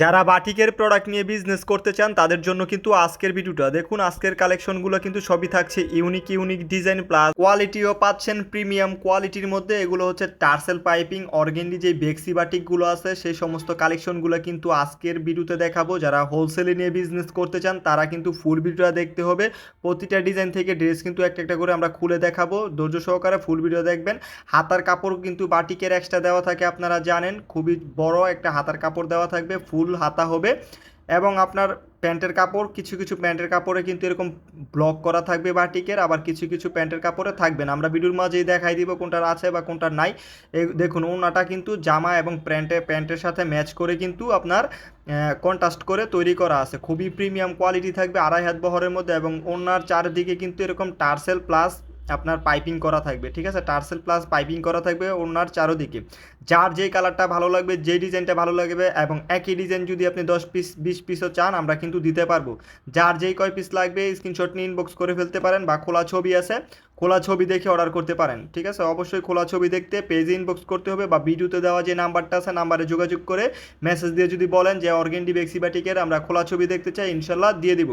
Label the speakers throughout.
Speaker 1: যারা বাটিকের প্রোডাক্ট নিয়ে বিজনেস করতে চান, তাদের জন্য কিন্তু আজকের ভিডিওটা দেখুন, আজকের কালেকশনগুলো কিন্তু সবই থাকছে ইউনিক ইউনিক ডিজাইন প্লাস কোয়ালিটিও পাচ্ছেন। প্রিমিয়াম কোয়ালিটির মধ্যে এগুলো হচ্ছে টার্সেল পাইপিং অর্গেন্ডি যে বেক্সি বাটিকগুলো আছে, সেই সমস্ত কালেকশনগুলো কিন্তু আজকের ভিডিওতে দেখাবো। যারা হোলসেলে নিয়ে বিজনেস করতে চান, তারা কিন্তু ফুল ভিডিওটা দেখতে হবে। প্রতিটা ডিজাইন থেকে ড্রেস কিন্তু একটা একটা করে আমরা খুলে দেখাবো। ধৈর্য সহকারে ফুল ভিডিও দেখবেন। হাতার কাপড় কিন্তু বাটিকের এক্সট্রা দেওয়া থাকে, আপনারা জানেন। খুবই বড় একটা হাতার কাপড় দেওয়া থাকবে। ফুল হাতা হবে এবং আপনার প্যান্টের কাপড়, কিছু কিছু প্যান্টের কাপড়ে কিন্তু এরকম ব্লক করা থাকবে বাটিকের, আবার কিছু কিছু প্যান্টের কাপড়ে থাকবে না। আমরা ভিডিওর মাঝেই দেখাই দিব কোনটার আছে বা কোনটার নাই। দেখুন, ওনাটা কিন্তু জামা এবং প্যান্টে, প্যান্টের সাথে ম্যাচ করে কিন্তু আপনার কন্ট্রাস্ট করে তৈরি করা আছে। খুবই প্রিমিয়াম কোয়ালিটি থাকবে আড়াই হাত বহরের মধ্যে এবং ওনার চারদিকে কিন্তু এরকম টার্সেল প্লাস আপনার পাইপিং করা থাকবে, ঠিক আছে? টার্সেল প্লাস পাইপিং করা থাকবে ওনার চারোদিকে। যার যেই কালারটা ভালো লাগবে যে ডিজাইনটা ভালো লাগবে এবং একই ডিজাইন যদি আপনি দশ পিস বিশ পিসও চান, আমরা কিন্তু দিতে পারব। যার যেই কয় পিস লাগবে স্ক্রিনশট নিয়ে ইনবক্স করে ফেলতে পারেন বা খোলা ছবি আছে খোলা ছবি দেখে অর্ডার করতে পারেন, ঠিক আছে? অবশ্যই খোলা ছবি দেখতে পেজে ইনবক্স করতে হবে বা ভিডিওতে দেওয়া যে নাম্বারটা আছে নাম্বারে যোগাযোগ করে মেসেজ দিয়ে যদি বলেন যে অর্গেন্ডি বেক্সিবাটিকের আমরা খোলা ছবি দেখতে চাই ইনশাল্লাহ দিয়ে দিব।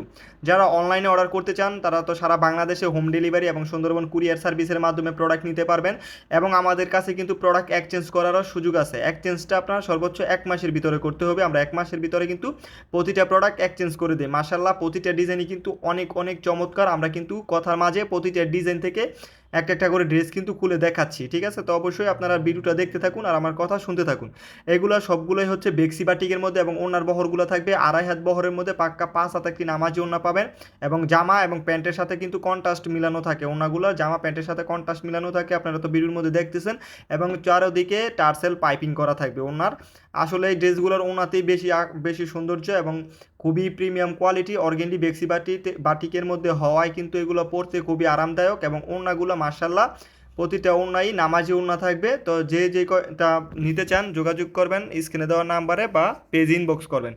Speaker 1: যারা অনলাইনে অর্ডার করতে চান, তারা তো সারা বাংলাদেশে হোম ডেলিভারি এবং সুন্দরবন কুরিয়ার সার্ভিসের মাধ্যমে প্রোডাক্ট নিতে পারবেন এবং আমাদের কাছে কিন্তু প্রোডাক্ট এক্সচেঞ্জ করারও সুযোগ আছে। এক্সচেঞ্জটা আপনার সর্বোচ্চ এক মাসের ভিতরে করতে হবে। আমরা এক মাসের ভিতরে কিন্তু প্রতিটা প্রোডাক্ট এক্সচেঞ্জ করে দিই। মাসাল্লাহ প্রতিটা ডিজাইনই কিন্তু অনেক অনেক চমৎকার। আমরা কিন্তু কথার মাঝে প্রতিটা ডিজাইন থেকে থেকে একটা একটা করে ড্রেস কিন্তু খুলে দেখাচ্ছি, ঠিক আছে? তো অবশ্যই আপনারা ভিডিওটা দেখতে থাকুন আর আমার কথা শুনতে থাকুন। এগুলো সবগুলোই হচ্ছে বেক্সি বাটিকের মধ্যে এবং ওনার বহরগুলো থাকবে। আড়াই হাত বহরের মধ্যে পাক্কা পাঁচ হাত একটি নামাজি ওনা পাবেন এবং জামা এবং প্যান্টের সাথে কিন্তু কন্ট্রাস্ট মিলানো থাকে ওনাগুলো জামা, প্যান্টের সাথে কন্ট্রাস্ট মিলানো থাকে, আপনারা তো ভিডিওর মধ্যে দেখতেছেন। এবং চারোদিকে টার্সেল পাইপিং করা থাকবে ওনার আসলে এই ড্রেসগুলোর ওনাতেই বেশি বেশি সৌন্দর্য এবং খুবই প্রিমিয়াম কোয়ালিটি অর্গেন্ডি বেক্সি বাটিতে, বাটিকের মধ্যে হওয়ায় কিন্তু এগুলো পরতে খুবই আরামদায়ক এবং ওড়নাগুলো মার্শাল্লাহ প্রতিটা ওড়নাই নামাজি ওড়না থাকবে। তো যে যে কয়টা নিতে চান যোগাযোগ করবেন, স্ক্রিনে দেওয়া নাম্বারে বা পেজ ইনবক্স করবেন।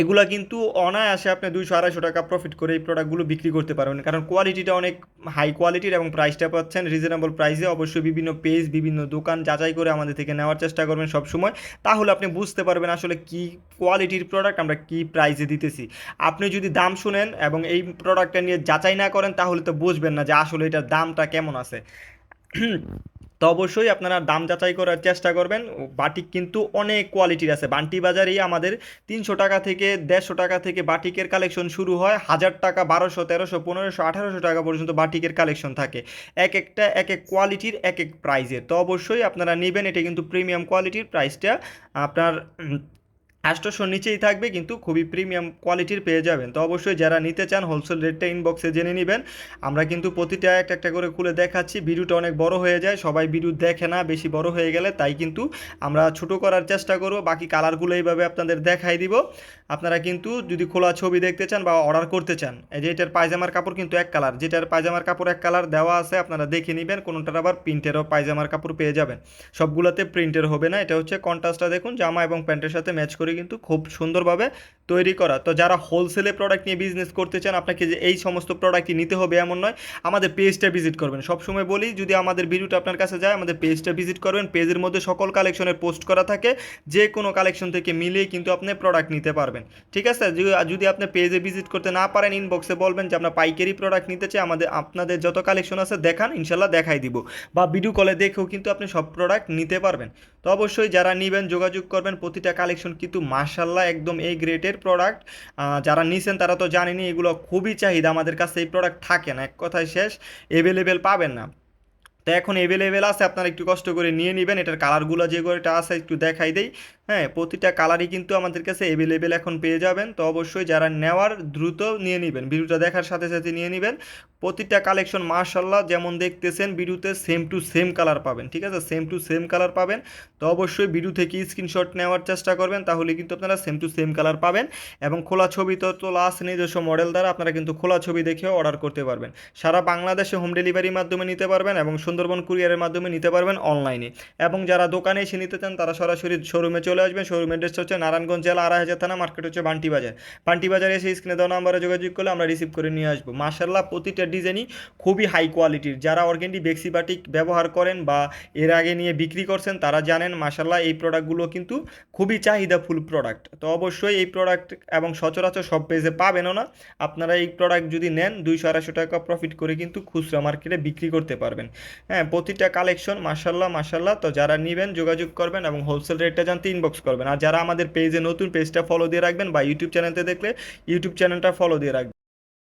Speaker 1: এগুলা কিন্তু অনায়াসে আপনি দুইশো, আড়াইশো টাকা প্রফিট করে এই প্রোডাক্টগুলো বিক্রি করতে পারবেন। কারণ কোয়ালিটিটা অনেক হাই কোয়ালিটির এবং প্রাইসটা পাচ্ছেন। রিজনেবল প্রাইসে অবশ্যই বিভিন্ন পেজ বিভিন্ন দোকান যাচাই করে আমাদের থেকে নেওয়ার চেষ্টা করবেন সবসময়। তাহলে আপনি বুঝতে পারবেন আসলে কি কোয়ালিটির প্রোডাক্ট আমরা কি প্রাইসে দিতেছি। আপনি যদি দাম শুনেন এবং এই প্রোডাক্টটা নিয়ে যাচাই না করেন, তাহলে তো বুঝবেন না যে আসলে এটার দামটা কেমন আছে। তো অবশ্যই আপনারা দাম যাচাই করার চেষ্টা করবেন। বাটিক কিন্তু অনেক কোয়ালিটির আছে। বান্টি বাজারেই আমাদের তিনশো টাকা থেকে দেড়শো টাকা থেকে বাটিকের কালেকশন শুরু হয়। হাজার টাকা, বারোশো, তেরোশো, পনেরোশো, আঠারোশো টাকা পর্যন্ত বাটিকের কালেকশন থাকে। এক একটা, এক এক কোয়ালিটির এক এক প্রাইজের তো অবশ্যই আপনারা নেবেন। এটা কিন্তু প্রিমিয়াম কোয়ালিটির প্রাইসটা আপনার আষ্টশোর নিচেই থাকবে, কিন্তু খুবই প্রিমিয়াম কোয়ালিটির পেয়ে যাবেন। তো অবশ্যই যারা নিতে চান হোলসেল রেটটা ইনবক্সে জেনে নেবেন। আমরা কিন্তু প্রতিটা একটা একটা করে খুলে দেখাচ্ছি, ভিডিওটা অনেক বড় হয়ে যায়, সবাই ভিডিও দেখে না, বেশি বড় হয়ে গেলে, তাই কিন্তু আমরা ছোট করার চেষ্টা করব, বাকি কালারগুলো এইভাবে আপনাদের দেখাই দিব। আপনারা কিন্তু যদি খোলা ছবি দেখতে চান বা অর্ডার করতে চান, এই যে এটার পায়জামার কাপড় কিন্তু এক কালার যেটার পায়জামার কাপড় এক কালার দেওয়া আছে, আপনারা দেখে নেবেন, কোনোটার আবার প্রিন্টেরও পায়জামার কাপড় পেয়ে যাবেন। সবগুলোতে প্রিন্টের হবে না, এটা হচ্ছে কন্ট্রাস্টটা দেখুন, জামা এবং প্যান্টের সাথে ম্যাচ করে কিন্তু খুব সুন্দরভাবে তৈরি করা। তো যারা হোলসেলে প্রোডাক্ট নিয়ে বিজনেস করতে চান, আপনাকে যে এই সমস্ত প্রোডাক্টই নিতে হবে এমন নয়, আমাদের পেজটা ভিজিট করবেন। সবসময় বলি, যদি আমাদের ভিডিওটা আপনার কাছে যায়, আমাদের পেজটা ভিজিট করবেন। পেজের মধ্যে সকল কালেকশনের পোস্ট করা থাকে, যে কোনো কালেকশন থেকে মিলিয়ে কিন্তু আপনি প্রোডাক্ট নিতে পারবেন। ঠিক আছে? যদি- আপনি পেজে ভিজিট করতে না পারেন ইনবক্সে বলবেন যে, আমরা পাইকারি প্রোডাক্ট নিতে চাই, আমাদের, আপনাদের যত কালেকশন আছে, দেখান, ইনশাল্লাহ দেখাই দিব। বা ভিডিও কলে দেখেও কিন্তু আপনি সব প্রোডাক্ট নিতে পারবেন। তো অবশ্যই যারা নেবেন, যোগাযোগ করবেন, প্রতিটা কালেকশন কিন্তু মার্শাল্লাহ একদম এই গ্রেটের প্রোডাক্ট যারা নিছেন তারা তো জানেনি এগুলো খুবই চাহিদা, আমাদের কাছে এই প্রোডাক্ট থাকে না, এক কথায় শেষ অ্যাভেলেবেল পাবেন না। তো এখন অ্যাভেলেবেল আছে, আপনারা একটু কষ্ট করে নিয়ে নেবেন। এটার কালারগুলো যে যেগুলোটা আছে একটু দেখাই দেই। হ্যাঁ প্রতিটা কালারই কিন্তু আমাদের কাছে অ্যাভেলেবেল এখন পেয়ে যাবেন। তো অবশ্যই যারা নেওয়ার দ্রুত নিয়ে নেবেন। ভিডিওটা দেখার সাথে সাথে নিয়ে নেবেন। প্রতিটা কালেকশন মার্শাল্লাহ যেমন দেখতেছেন, ভিডিওতে সেম টু সেম কালার পাবেন, ঠিক আছে? সেম টু সেম কালার পাবেন। তো অবশ্যই ভিডিও থেকে স্ক্রিনশট নেওয়ার চেষ্টা করবেন, তাহলে কিন্তু আপনারা সেম টু সেম কালার পাবেন এবং খোলা ছবি তো তোলা আছে নিজস্ব মডেল দ্বারা, আপনারা কিন্তু খোলা ছবি দেখেও অর্ডার করতে পারবেন। সারা বাংলাদেশে হোম ডেলিভারির মাধ্যমে নিতে পারবেন এবং সুন্দরবন কুরিয়ারের মাধ্যমে নিতে পারবেন অনলাইনে। এবং যারা দোকানে এসে নিতে চান, তারা সরাসরি শোরুমে চলে আসবেন। শোরুমের ড্রেস হচ্ছে নারায়ণগঞ্জ জেলা আড়াই হাজার থানা, মার্কেট হচ্ছে বান্টি বাজার বান্টি বাজারে এসে স্ক্রিনে দেওয়া নাম্বারে যোগাযোগ করলে আমরা রিসিভ করে নিয়ে আসব। মার্শাল্লাহ প্রতিটা ডিজাইনই খুবই হাই কোয়ালিটির যারা অর্গেন্ডি বেক্সিবাটিক ব্যবহার করেন বা এর আগে নিয়ে বিক্রি করছেন, তারা জানেন মার্শাল্লাহ এই প্রোডাক্টগুলো কিন্তু খুবই চাহিদাফুল প্রোডাক্ট তো অবশ্যই এই প্রোডাক্ট এবং সচরাচর সব পেজে পাবেনও না। আপনারা এই প্রোডাক্ট যদি নেন, দুইশো আড়াইশো টাকা প্রফিট করে কিন্তু খুচরা মার্কেটে বিক্রি করতে পারবেন। হ্যাঁ প্রতিটা কালেকশন মাসাল্লাহ মাসাল্লাহ তো যারা নেবেন, যোগাযোগ করবেন এবং হোলসেল রেটটা জানতে ইনবক্স করবেন। আর যারা আমাদের পেজে নতুন পেজটা ফলো দিয়ে রাখবেন বা ইউটিউব চ্যানেলতে দেখলে ইউটিউব চ্যানেলটা ফলো দিয়ে রাখবেন।